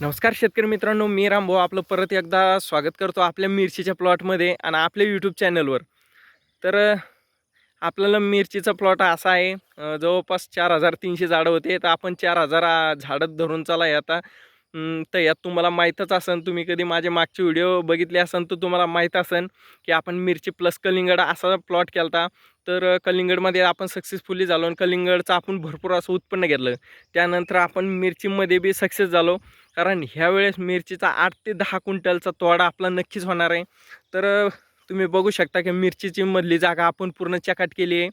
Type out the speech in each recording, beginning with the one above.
नमस्कार शेतकरी मित्रांनो मी रामभाऊ आपलं परत एकदा स्वागत करतो आपल्या मिरचीच्या प्लॉटमध्ये आणि आपल्या यूट्यूब चॅनलवर. तर आपल्याला मिरचीचा प्लॉट असा आहे जवळपास चार हजार तीनशे झाडं होते. तर आपण चार हजार झाडं धरून चला आहे आता. तर यात तुम्हाला माहीतच असेल तुम्ही कधी माझे मागचे व्हिडिओ बघितले असेल तर तुम्हाला माहीत असेल की आपण मिरची प्लस कलिंगड असा प्लॉट केला तर कलिंगडमध्ये आपण सक्सेसफुली झालो आणि कलिंगडचं आपण भरपूर असं उत्पन्न घेतलं. त्यानंतर आपण मिरचीमध्ये बी सक्सेस झालो. कारण ह्यावेळेस मिरचीचा आठ ते दहा क्विंटलचा तोडा आपला नक्कीच होणार आहे. तर तुम्ही बघू शकता की मिरचीची मधली जागा आपण पूर्ण चकाट केली आहे.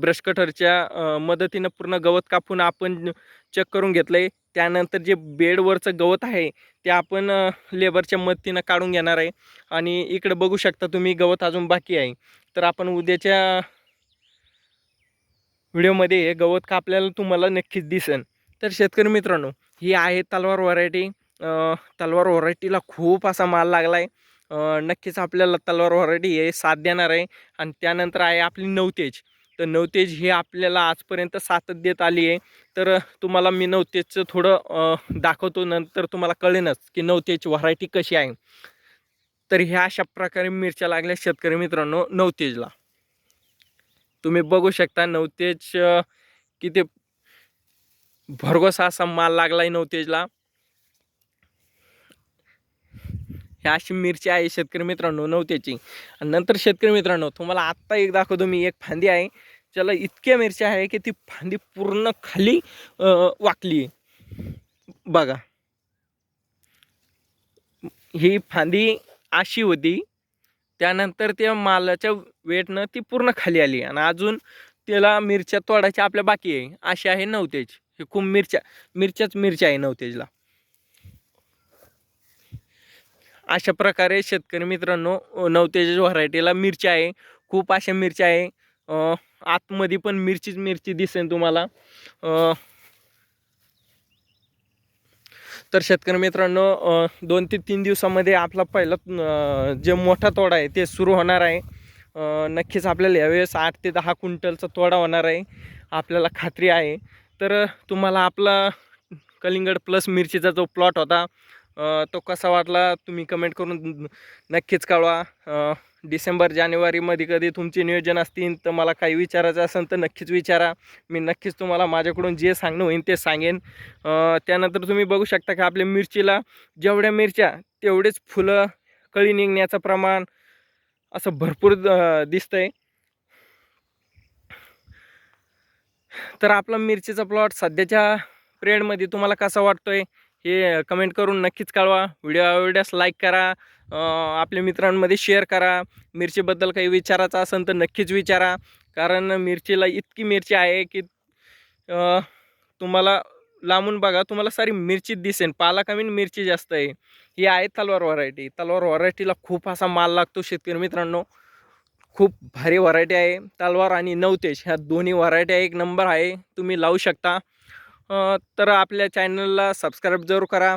ब्रश कटरच्या मदतीनं पूर्ण गवत कापून आपण चेक करून घेतलं आहे त्यानंतर जे बेडवरचं गवत आहे ते आपण लेबरच्या मदतीनं काढून घेणार आहे. आणि इकडे बघू शकता तुम्ही गवत अजून बाकी आहे. तर आपण उद्याच्या व्हिडिओमध्ये हे गवत कापल्याला तुम्हाला नक्कीच दिसेल. तर शेतकरी मित्रांनो ही आहे तलवार व्हरायटी. तलवार व्हरायटीला खूप असा माल लागला आहे नक्कीच आपल्याला तलवार व्हरायटी हे साथ देणार आहे. आणि त्यानंतर आहे आपली नवतेज. तर नवतेज ही आपल्याला आजपर्यंत साथ देत आली आहे. तर तुम्हाला मी नवतेजचं थोडं दाखवतो नंतर तुम्हाला कळेनच की नवतेज व्हरायटी कशी आहे. तर ह्या अशा प्रकारे मिरच्या लागल्या शेतकरी मित्रांनो नवतेजला. तुम्ही बघू शकता नवतेज किती भरघोस असा माल लागला आहे नवतेजला. ह्या अशी मिरची आहे शेतकरी मित्रांनो नवतेची आणि नंतर शेतकरी मित्रांनो तुम्हाला आत्ता एक दाखवतो मी एक फांदी आहे. त्याला इतक्या मिरच्या आहे की ती फांदी पूर्ण खाली वाकली. बघा. ही फांदी अशी होती. त्यानंतर त्या मालाच्या वेटनं ती पूर्ण खाली आली. आणि अजून त्याला मिरच्या तोडायच्या आपल्या बाकी आहे. अशी आहे नवतेज हे खूप मिरच्या मिरच्याच मिरच्या आहे नवतेजला अशा प्रकारे शेतकरी मित्रांनो नवतेजस व्हरायटीला मिरच्या आहे. खूप अशा मिरच्या आहे. आतमध्ये पण मिरचीच मिरची दिसेल तुम्हाला. तर शेतकरी मित्रांनो दोन ते तीन दिवसामध्ये आपला पहिला जे मोठा तोडा आहे ते सुरू होणार आहे. नक्कीच आपल्याला यावेळेस आठ ते दहा क्विंटलचा तोडा होणार आहे. आपल्याला खात्री आहे. तर तुम्हाला आपला कलिंगड प्लस मिरचीचा जो प्लॉट होता तो कसा वाटला? तुम्ही कमेंट करून नक्कीच कळवा. डिसेंबर जानेवारीमध्ये कधी तुमचे नियोजन असतील तर मला काही विचारायचं असेल तर नक्कीच विचारा. मी नक्कीच तुम्हाला माझ्याकडून जे सांगणं होईल ते सांगेन. त्यानंतर तुम्ही बघू शकता की आपल्या मिरचीला जेवढ्या मिरच्या तेवढेच फुलं कळी निघण्याचं प्रमाण असं भरपूर अ, दिसतंय. तर आपला मिरचीचा प्लॉट सध्याच्या पिरियडमध्ये तुम्हाला कसा वाटतोय? हे कमेंट करून नक्कीच कळवा. व्हिडिओ आवडल्यास लाईक करा. आपल्या मित्रांमध्ये शेअर करा. मिरचीबद्दल काही विचारायचं असेल तर नक्कीच विचारा. कारण मिरचीला इतकी मिरची आहे की तुम्हाला लांबून बघा तुम्हाला सारी मिरची दिसेल पाला कमी मिरची जास्त आहे. ही आहे तलवार व्हरायटी तलवार व्हरायटीला खूप असा माल लागतो शेतकरी मित्रांनो. खूप भारी व्हरायटी आहे. तलवार आणि नवतेज ह्या दोन्ही व्हरायटी एक नंबर आहे. तुम्ही लावू शकता. तर आपल्या चॅनलला सबस्क्राईब जरूर करा.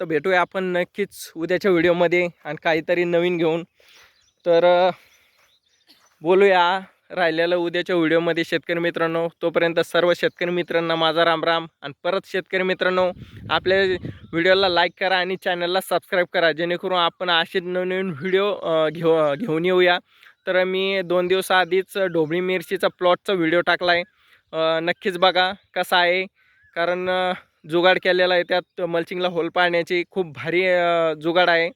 तर भेटूया आपण नक्कीच उद्याच्या व्हिडिओमध्ये आणि काहीतरी नवीन घेऊन. तर बोलूया राहिलेलं उद्याच्या व्हिडिओमध्ये शेतकरी मित्रांनो. तोपर्यंत सर्व शेतकरी मित्रांना माझा राम राम. आणि परत शेतकरी मित्रांनो आपल्या व्हिडिओला लाईक करा आणि चॅनलला सबस्क्राईब करा. जेणेकरून आपण असे नवनवीन व्हिडिओ घेऊ घेऊन येऊया. तर मी दोन दिवसाआधीच ढोबळी मिरचीचा प्लॉटचा व्हिडिओ टाकला आहे नक्कीच बघा कसा आहे. कारण जुगाड केलेला आहे त्यात मल्चिंगला होल पाडण्याची खूप भारी जुगाड आहे.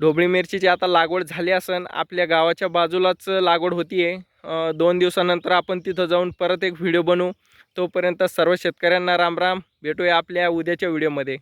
ढोबळी मिरचीची आता लागवड झाली असन आपल्या गावाच्या बाजूलाच लागवड होती आहे दोन दिवसानंतर आपण तिथं जाऊन परत एक व्हिडिओ बनवू. तोपर्यंत सर्व शेतकऱ्यांना रामराम भेटूया आपल्या उद्याच्या व्हिडिओमध्ये.